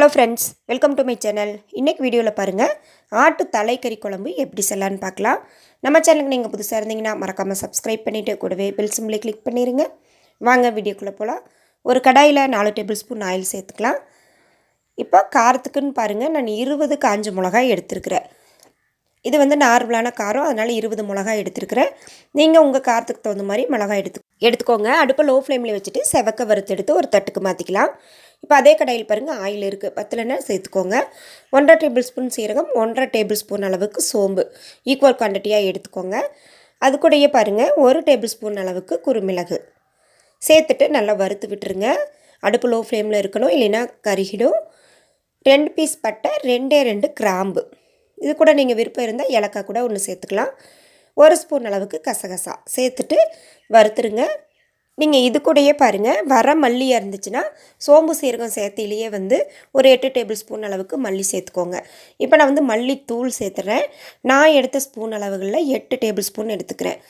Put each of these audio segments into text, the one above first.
Hello friends welcome to my channel இன்றைக்கி வீடியோவில் பாருங்கள் ஆட்டு தலைக்கறி குழம்பு எப்படி செல்லான்னு பார்க்கலாம். நம்ம சேனலுக்கு நீங்கள் புதுசாக இருந்தீங்கன்னா மறக்காமல் சப்ஸ்கிரைப் பண்ணிவிட்டு கூடவே பெல் சிம்பிளை கிளிக் பண்ணிடுங்க வாங்க வீடியோக்குள்ளே போகலாம் ஒரு கடாயில் நாலு டேபிள் ஸ்பூன் ஆயில் சேர்த்துக்கலாம். இப்போ காரத்துக்குன்னு பாருங்கள் நான் இருபது காஞ்ச மிளகாய் எடுத்துருக்கிறேன். இது வந்து நார்மலான காரம் அதனால் இருபது மிளகாய் எடுத்துருக்கிறேன். நீங்கள் உங்கள் காரத்துக்கு தகுந்த மாதிரி மிளகாய் எடுத்து எடுத்துக்கோங்க. அடுப்பை லோ ஃப்ளேமில் வச்சுட்டு செவக்க வறுத்து எடுத்து ஒரு தட்டுக்கு மாற்றிக்கலாம் இப்போ அதே கடையில் பாருங்கள் ஆயில் இருக்குது பத்துலன்னா சேர்த்துக்கோங்க. ஒன்றரை டேபிள் ஸ்பூன் சீரகம் ஒன்றரை டேபிள் ஸ்பூன் அளவுக்கு சோம்பு. ஈக்குவல் குவான்டிட்டியாக எடுத்துக்கோங்க. அது கூடயே பாருங்கள் ஒரு டேபிள் ஸ்பூன் அளவுக்கு குறுமிளகு. சேர்த்துட்டு நல்லா வறுத்து விட்டுருங்க. அடுப்பு லோ ஃப்ளேமில் இருக்கணும் இல்லைன்னா கருகிடும். ரெண்டு பீஸ் பட்டை ரெண்டே ரெண்டு கிராம்பு. இது கூட நீங்கள் விருப்பம் இருந்தால் ஏலக்காய் கூட ஒன்று சேர்த்துக்கலாம். ஒரு ஸ்பூன் அளவுக்கு கசகசா. சேர்த்துட்டு வறுத்துருங்க. நீங்கள் இது கூடயே பாருங்கள் வர மல்லியாக இருந்துச்சுன்னா சோம்பு சீரகம் சேர்த்திலேயே வந்து ஒரு எட்டு டேபிள் ஸ்பூன் அளவுக்கு மல்லி சேர்த்துக்கோங்க. இப்போ நான் வந்து மல்லி தூள் சேர்த்துறேன். நான் எடுத்த ஸ்பூன் அளவுகளில் எட்டு டேபிள் ஸ்பூன் எடுத்துக்கிறேன்.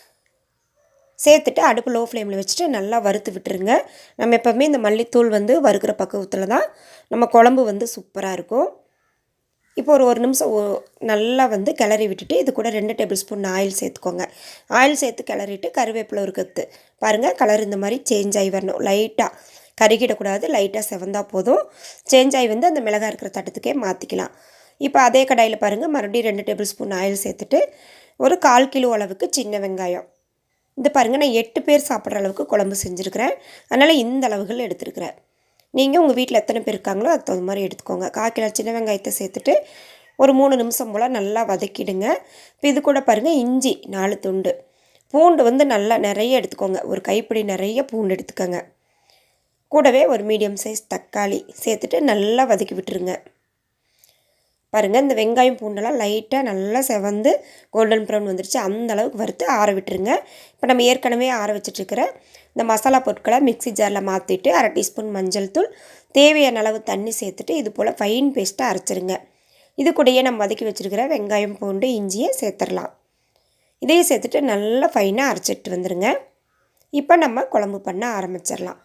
சேர்த்துட்டு அடுப்பு லோ ஃப்ளேமில் வச்சுட்டு நல்லா வறுத்து விட்டுருங்க. நம்ம எப்போவுமே இந்த மல்லித்தூள் வந்து வறுக்கிற பக்குவத்தில் தான் நம்ம குழம்பு வந்து சூப்பராக இருக்கும். இப்போ ஒரு ஒரு நிமிஷம் நல்லா வந்து கிளறி விட்டுட்டு இது கூட ரெண்டு டேபிள் ஸ்பூன் ஆயில் சேர்த்துக்கோங்க. ஆயில் சேர்த்து கிளறிட்டு கருவேப்பிலை ஒரு கத்து. பாருங்கள் கலர் இந்த மாதிரி சேஞ்ச் ஆகி வரணும். லைட்டாக கருகிடக்கூடாது லைட்டாக செவந்தால் போதும். சேஞ்ச் ஆகி வந்து அந்த மிளகாய் இருக்கிற தட்டத்துக்கே மாற்றிக்கலாம் இப்போ அதே கடாயில் பாருங்கள் மறுபடியும் ரெண்டு டேபிள் ஸ்பூன் ஆயில் சேர்த்துட்டு ஒரு கால் கிலோ அளவுக்கு சின்ன வெங்காயம். இது பாருங்கள் நான் எட்டு பேர் சாப்பிட்ற அளவுக்கு குழம்பு செஞ்சுருக்கிறேன். அதனால் இந்த அளவுகள் எடுத்துருக்கிறேன். நீங்கள் உங்கள் வீட்டில் எத்தனை பேர் இருக்காங்களோ அது தகுந்த மாதிரி எடுத்துக்கோங்க. கால் சின்ன வெங்காயத்தை சேர்த்துட்டு ஒரு மூணு நிமிஷம் போல் நல்லா வதக்கிடுங்க. இப்போ இது கூட பாருங்கள் இஞ்சி நாலு துண்டு. பூண்டு வந்து நல்லா நிறைய எடுத்துக்கோங்க. ஒரு கைப்பிடி நிறைய பூண்டு எடுத்துக்கோங்க. கூடவே ஒரு மீடியம் சைஸ் தக்காளி சேர்த்துட்டு நல்லா வதக்கி விட்டுருங்க. பாருங்கள் இந்த வெங்காயம் பூண்டெல்லாம் லைட்டாக நல்லா செவந்து கோல்டன் ப்ரௌன் வந்துருச்சு. அந்த அளவுக்கு வறுத்து ஆற விட்டுருங்க. இப்போ நம்ம ஏற்கனவே ஆற வச்சிட்ருக்கிற இந்த மசாலா பொருட்களை மிக்சி ஜாரில் மாற்றிட்டு அரை டீஸ்பூன் மஞ்சள் தூள் தேவையான அளவு தண்ணி சேர்த்துட்டு இது போல் ஃபைன் பேஸ்ட்டாக அரைச்சிருங்க. இது கூடயே நம்ம வதக்கி வச்சுருக்கிற வெங்காயம் பூண்டு இஞ்சியை சேர்த்துடலாம். இதையும் சேர்த்துட்டு நல்லா ஃபைனாக அரைச்சிட்டு வந்துடுங்க இப்போ நம்ம குழம்பு பண்ண ஆரம்பிச்சிடலாம்.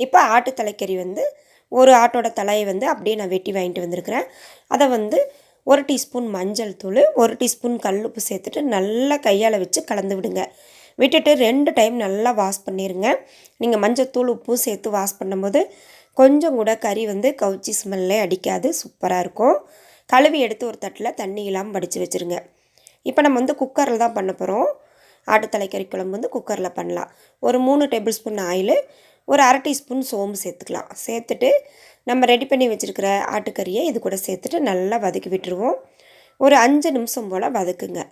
இப்போ ஆட்டு தலைக்கறி வந்து ஒரு ஆட்டோட தலையை வந்து அப்படியே நான் வெட்டி வாங்கிட்டு வந்திருக்கிறேன். அதை வந்து ஒரு டீஸ்பூன் மஞ்சள் தூள் ஒரு டீஸ்பூன் கல்லுப்பு சேர்த்துட்டு நல்லா கையால் வச்சு கலந்து விடுங்க. விட்டுட்டு ரெண்டு டைம் நல்லா வாஷ் பண்ணிடுங்க நீங்கள் மஞ்சள் தூள் உப்பும் சேர்த்து வாஷ் பண்ணும்போது கொஞ்சம் கூட கறி வந்து கவுச்சி ஸ்மெல்லே அடிக்காது சூப்பராக இருக்கும். கழுவி எடுத்து ஒரு தட்டில் தண்ணி இல்லாமல் படித்து வச்சுருங்க. இப்போ நம்ம வந்து குக்கரில் தான் பண்ண போகிறோம் ஆட்டு தலைக்கறி குழம்பு வந்து குக்கரில் பண்ணலாம். ஒரு மூணு டேபிள் ஸ்பூன் ஆயில் ஒரு அரை டீஸ்பூன் சோம்பு சேர்த்துக்கலாம். சேர்த்துட்டு நம்ம ரெடி பண்ணி வச்சுருக்கிற ஆட்டுக்கறியை இது கூட சேர்த்துட்டு நல்லா வதக்கி விட்டுருவோம். ஒரு அஞ்சு நிமிஷம் போல் வதக்குங்க.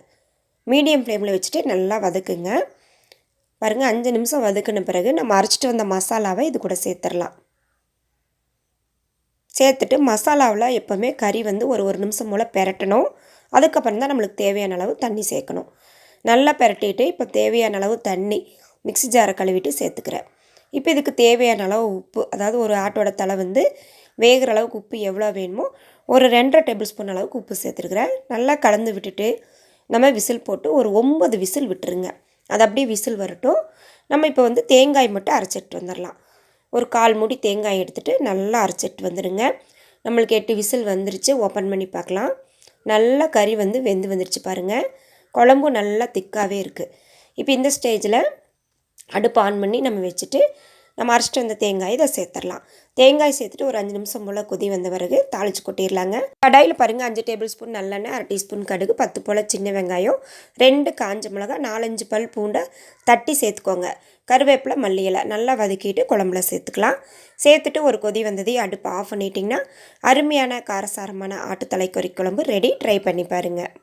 மீடியம் ஃப்ளேமில் வச்சுட்டு நல்லா வதக்குங்க. பாருங்கள் அஞ்சு நிமிஷம் வதக்குன பிறகு நம்ம அரைச்சிட்டு வந்த மசாலாவை இது கூட சேர்த்துடலாம். சேர்த்துட்டு மசாலாவில் எப்போவுமே கறி வந்து ஒரு ஒரு நிமிஷம் போல் பெரட்டணும். அதுக்கப்புறம் தான் நம்மளுக்கு தேவையான அளவு தண்ணி சேர்க்கணும். நல்லா பெரட்டிட்டு இப்போ தேவையான அளவு தண்ணி மிக்சி ஜாரை கழுவிட்டு சேர்த்துக்கிறேன். இப்போ இதுக்கு தேவையான அளவு உப்பு அதாவது ஒரு ஆட்டோட தலை வந்து வேகிற அளவுக்கு உப்பு எவ்வளோ வேணுமோ ஒரு ரெண்டரை டேபிள் ஸ்பூன் அளவுக்கு உப்பு சேர்த்துருக்குறேன். நல்லா கலந்து விட்டுட்டு நம்ம விசில் போட்டு ஒரு ஒம்பது விசில் விட்டுருங்க. அது அப்படியே விசில் வரட்டும். நம்ம இப்போ வந்து தேங்காய் மட்டும் அரைச்சிட்டு வந்துடலாம். ஒரு கால் மூடி தேங்காய் எடுத்துகிட்டு நல்லா அரைச்சிட்டு வந்துடுங்க. நம்மளுக்கு எட்டு விசில் வந்துருச்சு ஓப்பன் பண்ணி பார்க்கலாம். நல்லா கறி வந்து வெந்து வந்துருச்சு பாருங்கள் குழம்பும் நல்லா திக்காகவே இருக்குது இப்போ இந்த ஸ்டேஜில் அடுப்பு ஆன் பண்ணி நம்ம வச்சுட்டு நம்ம அரைச்சிட்டு வந்த தேங்காய் இதை சேர்த்துடலாம். தேங்காய் சேர்த்துட்டு ஒரு அஞ்சு நிமிஷம் போல் கொதி வந்த பிறகு தாளித்து கொட்டிடலாங்க. கடாயில் பாருங்கள் அஞ்சு டேபிள் ஸ்பூன் நல்லெண்ணெய் அரை டீஸ்பூன் கடுகு பத்து போல் சின்ன வெங்காயம் ரெண்டு காஞ்ச மிளகா நாலஞ்சு பல் பூண்டை தட்டி சேர்த்துக்கோங்க. கருவேப்பிலை மல்லி இலை நல்லா வதக்கிட்டு குழம்புல சேர்த்துக்கலாம். சேர்த்துட்டு ஒரு கொதி வந்ததே அடுப்பு ஆஃப் பண்ணிட்டிங்கன்னா அருமையான காரசாரமான ஆட்டு தலைக்கறி குழம்பு ரெடி ட்ரை பண்ணி பாருங்கள்